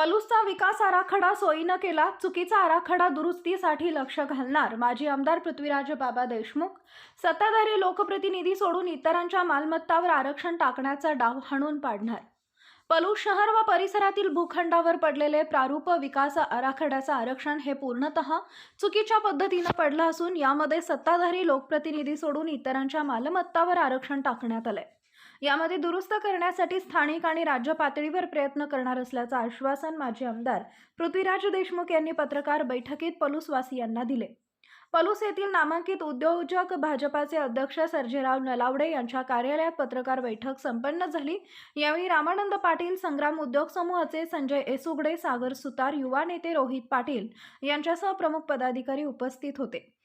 पलूसचा विकास आराखडा सोयीनं केला चुकीचा आराखडा दुरुस्तीसाठी लक्ष घालणार. माजी आमदार पृथ्वीराज बाबा देशमुख सत्ताधारी लोकप्रतिनिधी सोडून इतरांच्या मालमत्तावर आरक्षण टाकण्याचा डाव हाणून पाडणार. पलूस शहर व परिसरातील भूखंडावर पडलेले प्रारूप विकास आराखड्याचं आरक्षण हे पूर्णतः चुकीच्या पद्धतीनं पडलं असून यामध्ये सत्ताधारी लोकप्रतिनिधी सोडून इतरांच्या मालमत्तावर आरक्षण टाकण्यात आलंय. यामध्ये दुरुस्त करण्यासाठी स्थानिक आणि राज्य पातळीवर प्रयत्न करणार असल्याचं आश्वासन माजी आमदार पृथ्वीराज देशमुख यांनी पत्रकार बैठकीत पलूसवासियांना दिले. पलूस येथील नामांकित उद्योजक भाजपाचे अध्यक्ष सर्जेराव नलावडे यांच्या कार्यालयात पत्रकार बैठक संपन्न झाली. यावेळी रामानंद पाटील संग्राम उद्योग समूहाचे संजय एसुगडे सागर सुतार युवा नेते रोहित पाटील यांच्यासह प्रमुख पदाधिकारी उपस्थित होते.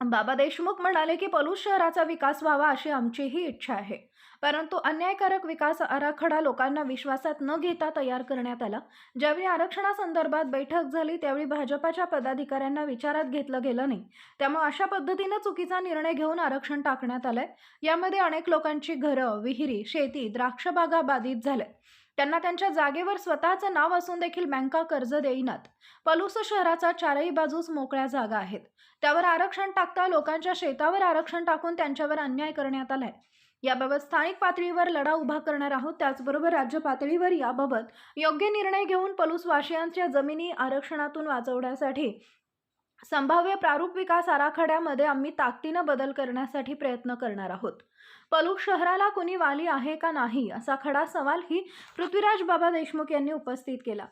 बाबा देशमुख म्हणाले की पलूस शहराचा विकास व्हावा अशी आमचीही इच्छा आहे. परंतु अन्यायकारक विकास आराखडा लोकांना विश्वासात न घेता तयार करण्यात आला. ज्यावेळी आरक्षणासंदर्भात बैठक झाली त्यावेळी भाजपाच्या पदाधिकाऱ्यांना विचारात घेतलं गेलं नाही. त्यामुळे अशा पद्धतीनं चुकीचा निर्णय घेऊन आरक्षण टाकण्यात आलंय. यामध्ये अनेक लोकांची घरं विहिरी शेती द्राक्षबागा बाधित झाल्या. त्यांना त्यांच्या जागेवर स्वतःचं नाव असून देखील बँका कर्ज देईनात. पलूस शहराचा चारही बाजूस मोकळ्या जागा आहेत. त्यावर आरक्षण टाकता लोकांच्या शेतावर आरक्षण टाकून त्यांच्यावर अन्याय करण्यात आलाय. याबाबत स्थानिक पातळीवर लढा उभा करणार आहोत. त्याचबरोबर राज्य पातळीवर याबाबत योग्य निर्णय घेऊन पलूसवासियांच्या जमिनी आरक्षणातून वाचवण्यासाठी संभाव्य प्रारूप विकास आराखड्यामध्ये आम्ही ताकदीनं बदल करण्यासाठी प्रयत्न करणार आहोत. पलूक शहराला कुणी वाली आहे का नाही असा खडा सवाल ही पृथ्वीराज बाबा देशमुख यांनी उपस्थित केला.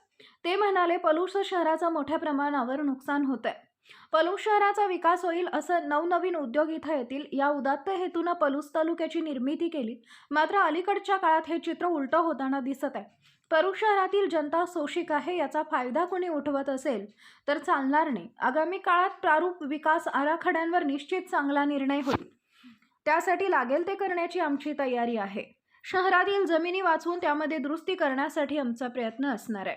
ते म्हणाले पलूस शहराचं मोठ्या प्रमाणावर नुकसान होत आहे पलूस शहराचा विकास होईल असं नवनवीन उद्योग इथं येतील. या उदात्त हेतूनं पलूस तालुक्याची निर्मिती केली. मात्र अलीकडच्या काळात हे चित्र उलटं होताना दिसत आहे. पलूस शहरातील जनता शोषिक आहे याचा फायदा कोणी उठवत असेल तर चालणार नाही. आगामी काळात प्रारूप विकास आराखड्यांवर निश्चित चांगला निर्णय होईल. त्यासाठी लागेल ते करण्याची आमची तयारी आहे. शहरातील जमिनी वाचवून त्यामध्ये दुरुस्ती करण्यासाठी आमचा प्रयत्न असणार आहे.